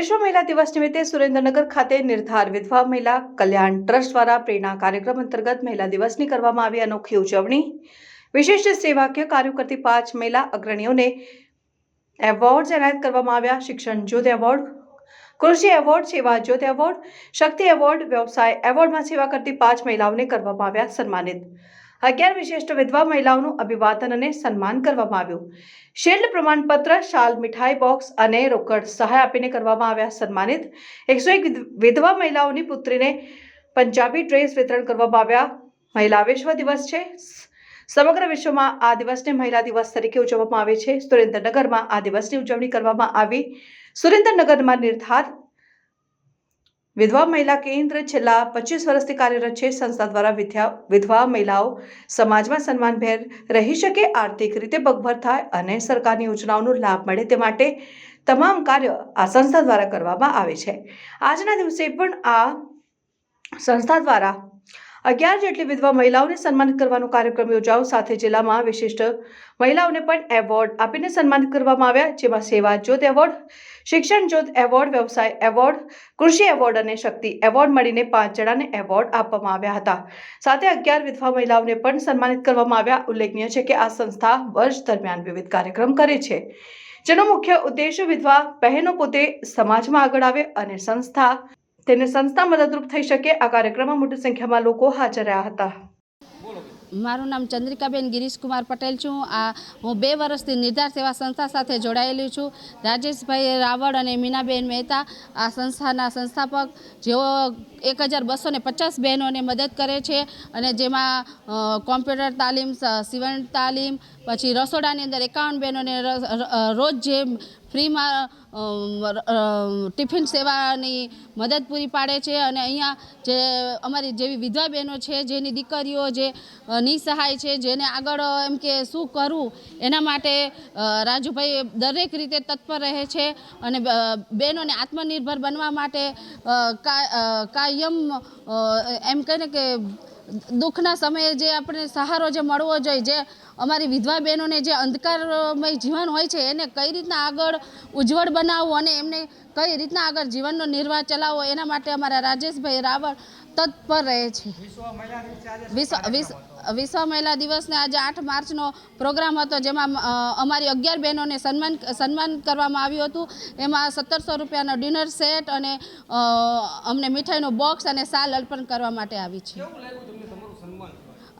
વિશ્વ મહિલા દિવસ નિમિત્તે સુરેન્દ્રનગર ખાતે નિર્ધાર વિધવા મહિલા કલ્યાણ ટ્રસ્ટ દ્વારા પ્રેરણા કાર્યક્રમ અંતર્ગત મહિલા દિવસની કરવામાં આવી અનોખી ઉજવણી. વિશિષ્ટ સેવાકીય કાર્યો કરતી પાંચ મહિલા અગ્રણીઓને એવોર્ડ એનાયત કરવામાં આવ્યા. શિક્ષણ જ્યોત એવોર્ડ, કૃષિ એવોર્ડ, સેવા જ્યોત એવોર્ડ, શક્તિ એવોર્ડ, વ્યવસાય એવોર્ડમાં સેવા કરતી પાંચ મહિલાઓને કરવામાં આવ્યા સન્માનિત. અગિયાર વિશિષ્ટ વિધવા મહિલાઓનું અભિવાદન અને સન્માન કરવામાં આવ્યું. શિલ્ડ પ્રમાણપત્ર, શાલ, મીઠાઈ બોક્સ અને રોકડ સહાય આપીને કરવામાં આવ્યા સન્માનિત. એકસો એક વિધવા મહિલાઓની પુત્રીને પંજાબી ડ્રેસ વિતરણ કરવામાં આવ્યા. મહિલા વિશ્વ દિવસ છે. સમગ્ર વિશ્વમાં આ દિવસને મહિલા દિવસ તરીકે ઉજવવામાં આવે છે. સુરેન્દ્રનગરમાં આ દિવસની ઉજવણી કરવામાં આવી. સુરેન્દ્રનગરમાં નિર્ધાર વિધવા મહિલા કેન્દ્ર છેલ્લા પચીસ વર્ષથી કાર્યરત છે. સંસ્થા દ્વારા વિદ્યા વિધવા મહિલાઓ સમાજમાં સન્માનભેર રહી શકે, આર્થિક રીતે પગભર થાય અને સરકારની યોજનાઓનો લાભ મળે તે માટે તમામ કાર્ય આ સંસ્થા દ્વારા કરવામાં આવે છે. આજના દિવસે પણ આ સંસ્થા દ્વારા અગિયાર જેટલી વિધવા મહિલાઓને સન્માનિત કરવાનો કાર્યક્રમ યોજાયો. સાથે જિલ્લામાં વિશિષ્ટ મહિલાઓને પણ એવોર્ડ આપીને સન્માનિત કરવામાં આવ્યા, જેમાં સેવા જ્યોત એવોર્ડ, શિક્ષણ જ્યોત એવોર્ડ, વ્યવસાય એવોર્ડ, કૃષિ એવોર્ડ અને શક્તિ એવોર્ડ મળીને પાંચ જણાને એવોર્ડ આપવામાં આવ્યા હતા. સાથે અગિયાર વિધવા મહિલાઓને પણ સન્માનિત કરવામાં આવ્યા. ઉલ્લેખનીય છે કે આ સંસ્થા વર્ષ દરમિયાન વિવિધ કાર્યક્રમ કરે છે, જેનો મુખ્ય ઉદ્દેશ વિધવા બહેનો પોતે સમાજમાં આગળ આવે અને સંસ્થા તેને સંસ્થા મદદરૂપ થઈ શકે આ કાર્યક્રમમાં મોટી સંખ્યામાં લોકો હાજર રહ્યા હતા. મારું નામ ચંદ્રિકાબેન ગિરીશકુમાર પટેલ છું. આ હું બે વર્ષથી નિર્ધાર સેવા સંસ્થા સાથે જોડાયેલી છું. રાજેશભાઈ રાવળ અને મીનાબેન મહેતા આ સંસ્થાના સંસ્થાપક, જેઓ એક હજાર બસો ને પચાસ બહેનોને મદદ કરે છે અને જેમાં કોમ્પ્યુટર તાલીમ સિવણ તાલીમ, પછી રસોડાની અંદર એકાવન બહેનોને રોજ જે ફ્રીમાં ટિફિન સેવાની મદદ પૂરી પાડે છે અને અહીંયા જે અમારી જેવી વિધવા બહેનો છે, જેની દીકરીઓ જે નિસહાય છે, જેને આગળ એમ કે શું કરવું એના માટે રાજુભાઈ દરેક રીતે તત્પર રહે છે અને બહેનોને આત્મનિર્ભર બનવા માટે કાયમ એમ કહે ને કે દુઃખના સમયે જે આપણે સહારો જે મળવો જોઈએ જે અમારી વિધવા બહેનોને જે અંધકારમય જીવન હોય છે એને કઈ રીતના આગળ ઉજ્જવળ બનાવવું અને એમને કઈ રીતના આગળ જીવનનો નિર્વાહ ચલાવવો એના માટે અમારા રાજેશભાઈ રાવળ તત્પર રહે છે. વિશ્વ વિશ્વ વિશ્વ મહિલા દિવસને આજે આઠ માર્ચનો પ્રોગ્રામ હતો જેમાં અમારી અગિયાર બહેનોને સન્માન સન્માન કરવામાં આવ્યું હતું. એમાં સત્તરસો રૂપિયાનો ડિનર સેટ અને અમને મીઠાઈનો બોક્સ અને સાલ અર્પણ કરવા માટે આવી છે.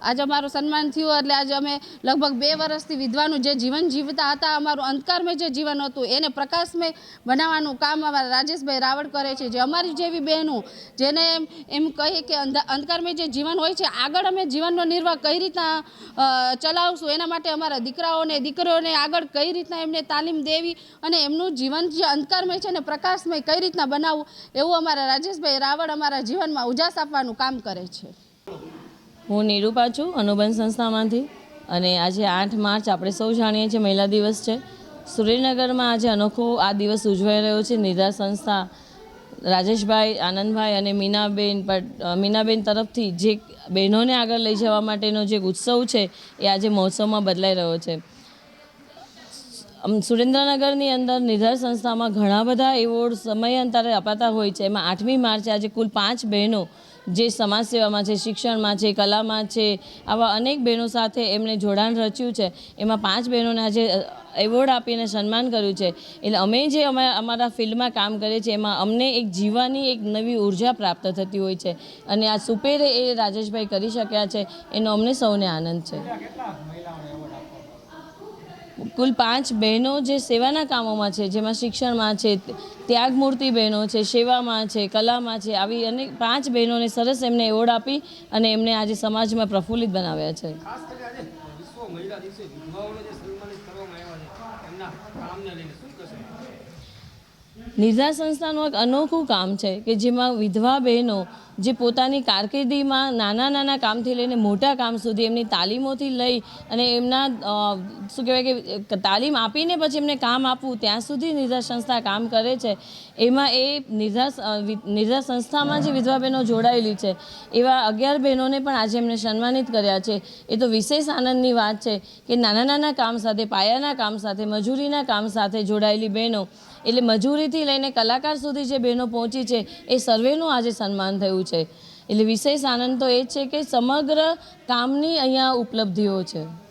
આજે અમારું સન્માન થયું, એટલે આજે અમે લગભગ બે વર્ષથી વિધવાનું જે જીવન જીવતા હતા, અમારું અંધકારમય જે જીવન હતું, એને પ્રકાશમય બનાવવાનું કામ અમારા રાજેશભાઈ રાવળ કરે છે. જે અમારી જેવી બહેનો, જેને એમ એમ કહીએ કે અંધા- અંધકારમય જે જીવન હોય છે, આગળ અમે જીવનનો નિર્વાહ કઈ રીતના ચલાવશું, એના માટે અમારા દીકરાઓને, દીકરીઓને આગળ કઈ રીતના એમને તાલીમ દેવી અને એમનું જીવન જે અંધકારમય છે ને પ્રકાશમય કઈ રીતના બનાવવું, એવું અમારા રાજેશભાઈ રાવળ અમારા જીવનમાં ઉજાસ આપવાનું કામ કરે છે. હું નિરૂપા છું અનુબંધ સંસ્થામાંથી. અને આજે આઠ માર્ચ આપણે સૌ જાણીએ છીએ મહિલા દિવસ છે. સુરેન્દ્રનગરમાં આજે અનોખો આ દિવસ ઉજવાઈ રહ્યો છે. નિધાર સંસ્થા રાજેશભાઈ, આનંદભાઈ અને મીનાબેન મીનાબેન તરફથી જે બહેનોને આગળ લઈ જવા માટેનો જે ઉત્સવ છે, એ આજે મહોત્સવમાં બદલાઈ રહ્યો છે. સુરેન્દ્રનગરની અંદર નિધાર સંસ્થામાં ઘણા બધા એવોર્ડ સમયાંતરે અપાતા હોય છે. એમાં આઠમી માર્ચે આજે કુલ પાંચ બહેનો જે સમાજ સેવામાં છે, શિક્ષણમાં છે, કલામાં છે, આવા અનેક બહેનો સાથે એમણે જોડાણ રચ્યું છે. એમાં પાંચ બહેનોને આજે એવોર્ડ આપીને સન્માન કર્યું છે. એટલે અમે જે અમે, અમારા ફિલ્ડમાં કામ કરીએ છીએ એમાં અમને એક જીવવાની એક નવી ઊર્જા પ્રાપ્ત થતી હોય છે. અને આ સુપેરે એ રાજેશભાઈ કરી શક્યા છે, એનો અમને સૌને આનંદ છે. કુલ પાંચ બહેનો જે સેવાના કામોમાં છે, જેમાં શિક્ષણમાં છે ત્યાગમૂર્તિ બહેનો છે, સેવામાં છે, કલામાં છે, આવી અનેક પાંચ બહેનોને સરસ એમને એવોર્ડ આપી અને એમને આજે સમાજમાં પ્રફુલ્લિત બનાવ્યા છે. મહિલા દિવસે વિધવાઓને જે સન્માનિત કરવામાં આવ્યા છે, એમના કામને લઈને શું કહેશો? નિર્ધાર સંસ્થાનું એક અનોખું કામ છે કે જેમાં વિધવા બહેનો જે પોતાની કારકિર્દીમાં નાના નાના કામથી લઈને મોટા કામ સુધી એમની તાલીમોથી લઈ અને એમના શું કહેવાય કે તાલીમ આપીને પછી એમને કામ આપવું ત્યાં સુધી નિર્ધાર સંસ્થા કામ કરે છે. એમાં એ નિર્ધાર નિર્ધાર સંસ્થામાં જે વિધવા બહેનો જોડાયેલી છે, એવા અગિયાર બહેનોને પણ આજે એમને સન્માનિત કર્યા છે. એ તો વિશેષ આનંદની વાત છે કે નાના નાના કામ સાથે, પાયાના કામ સાથે, મજૂરીના કામ સાથે જોડાયેલી બહેનો એટલે મજૂરીથી લઈને કલાકાર સુધી જે બહેનો પહોંચી છે, એ સર્વેનું આજે સન્માન થયું છે. એટલે વિશેષ આનંદ તો એ છે કે સમગ્ર કામની અહીંયા ઉપલબ્ધિઓ છે.